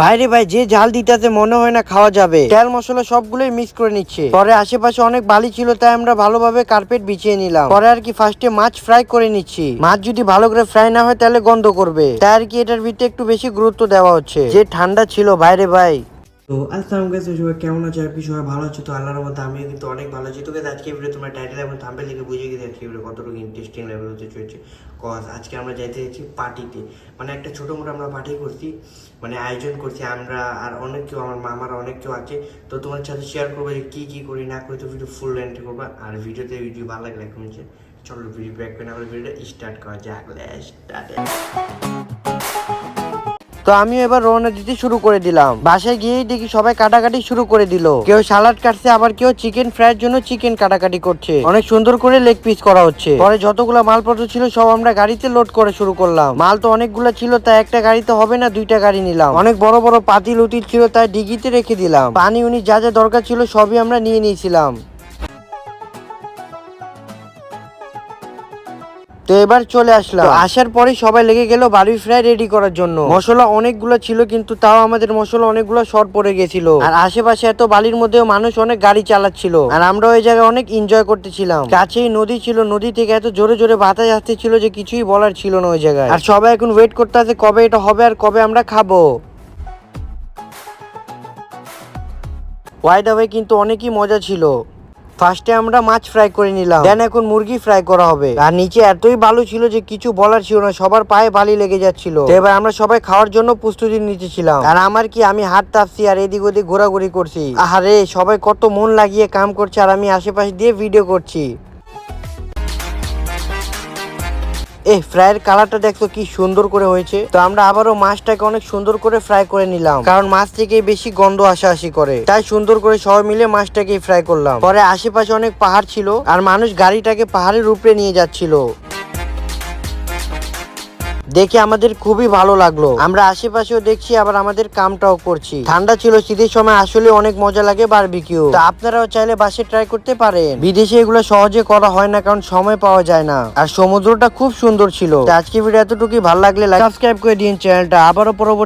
ভাইরে ভাই, যে জাল দিতেছে মনে হয় না খাওয়া যাবে। তেল মশলা সবগুলোই মিক্স করে নিচ্ছে। পরে আশেপাশে অনেক বালি ছিল, তাই আমরা ভালোভাবে কার্পেট বিছিয়ে নিলাম। পরে আর কি ফার্স্টে মাছ ফ্রাই করে নিচ্ছি। মাছ যদি ভালো করে ফ্রাই না হয়, তাহলে গন্ধ করবে। তাই আর কি এটার ভিতরে একটু বেশি গুরুত্ব দেওয়া হচ্ছে। যে ঠান্ডা ছিল, ভাইরে ভাই। তো আসসালামু আলাইকুম সবাই কেমন আছো? আর কি সবাই ভালো আছো। তো আল্লাহর মধ্যে আমিও কিন্তু অনেক ভালো আছি। তোকে আজকে ভিডিও তোমার টাইটেল এবং থাম্বেল লিখে বুঝিয়ে গেছি আজকে ভিডিও কতটুকু ইন্টারেস্টিং লেভেল হতে চলেছে। কজ আজকে আমরা যাইতে যাচ্ছি পার্টিতে মানে একটা ছোটো মোটো আমরা পার্টি করছি মানে আয়োজন করছি আমরা আর অনেক কেউ, আমার মামারা অনেক কেউ আছে। তো তোমার সাথে শেয়ার করব যে কী কী করি, না করি, তো ভিডিও ফুল লেন্থ করব। আর ভিডিওতে ভিডিও ভালো লাগলে এখন চলো ভিডিও ব্যাক করে আমরা ভিডিওটা স্টার্ট করা যাক। স্টার্ট তো আমি এবার রওনা দিতে শুরু করে দিলাম। বাসায় গিয়েই দেখি সবাই কাটাকাটি শুরু করে দিল। কেউ সালাড কাটছে, আবার কেউ চিকেন ফ্রাইয়ের জন্য চিকেন কাটাকাটি করছে। অনেক সুন্দর করে লেগ পিস করা হচ্ছে। পরে যতগুলো মালপত্র ছিল, সব আমরা গাড়িতে লোড করে শুরু করলাম। মাল তো অনেকগুলো ছিল, তাই একটা গাড়িতে হবে না, দুইটা গাড়ি নিলাম। অনেক বড় বড় পাতিল উতিল ছিল, তাই ডিগিতে রেখে দিলাম। পানি উনি যা যা দরকার ছিল, সবই আমরা নিয়ে নিয়েছিলাম। তো এবার চলে আসলাম। আসার পরে সবাই লেগে গেল বাড়ি ফ্রাই রেডি করার জন্য। মশলা অনেকগুলো ছিল কিন্তু তাও আমাদের মশলা অনেকগুলো শর্ট পড়ে গেছিল। আর আশেপাশে এত বালির মধ্যেও মানুষ অনেক গাড়ি চালাচ্ছিল। আর আমরা ওই জায়গায় অনেক এনজয় করতেছিলাম। কাছেই নদী ছিল নদী থেকে এত জোরে জোরে বাতাস আসতেছিল যে কিছুই বলার ছিল না ওই জায়গায়। আর সবাই এখন ওয়েট করতে আছে কবে এটা হবে আর কবে আমরা খাব। ওয়াইড হবে কিন্তু অনেকই মজা ছিল। ফার্স্টে আমরা মাছ ফ্রাই করে নিলাম। দেন এখন মুরগি ফ্রাই করা হবে। আর নিচে এতই ভালো ছিল যে কিছু বলার ছিল না, সবার পায়ে বালি লেগে যাচ্ছিল। এবার আমরা সবাই খাওয়ার জন্য প্রস্তুতি নিতেছিলাম আর আমার কি, আমি হাত তাপছি আর এদিক ওদিক ঘোরাঘুরি করছি। আরে সবাই কত মন লাগিয়ে কাম করছে আর আমি আশেপাশে দিয়ে ভিডিও করছি। এ ফ্রাইয়ের কালারটা দেখো কি সুন্দর করে হয়েছে। তো আমরা আবারও মাছটাকে অনেক সুন্দর করে ফ্রাই করে নিলাম। কারণ মাছ থেকে বেশি গন্ধ আসা আসি করে। তাই সুন্দর করে সবাই মিলে মাছটাকে ফ্রাই করলাম। পরে আশেপাশে অনেক পাহাড় ছিল, আর মানুষ গাড়িটাকে পাহাড়ের উপরে নিয়ে যাচ্ছিল। দেখে আমাদের খুবই ভালো লাগল। আমরা আশেপাশেও দেখছি, আবার আমাদের কামটাও করছি। ঠান্ডা ছিল, শীতের সময় আসলে অনেক মজা লাগে বারবিকিউ তা আপনারাও চাইলে বাসে ট্রাই করতে পারেন। বিদেশে এগুলো সহজে করা হয় না, কারণ সময় পাওয়া যায় না। আর সমুদ্রটা খুব সুন্দর ছিল। আজকে ভিডিও এতটুকুই। ভালো লাগলে সাবস্ক্রাইব করে দিন চ্যানেলটা। আবারও পরবর্তী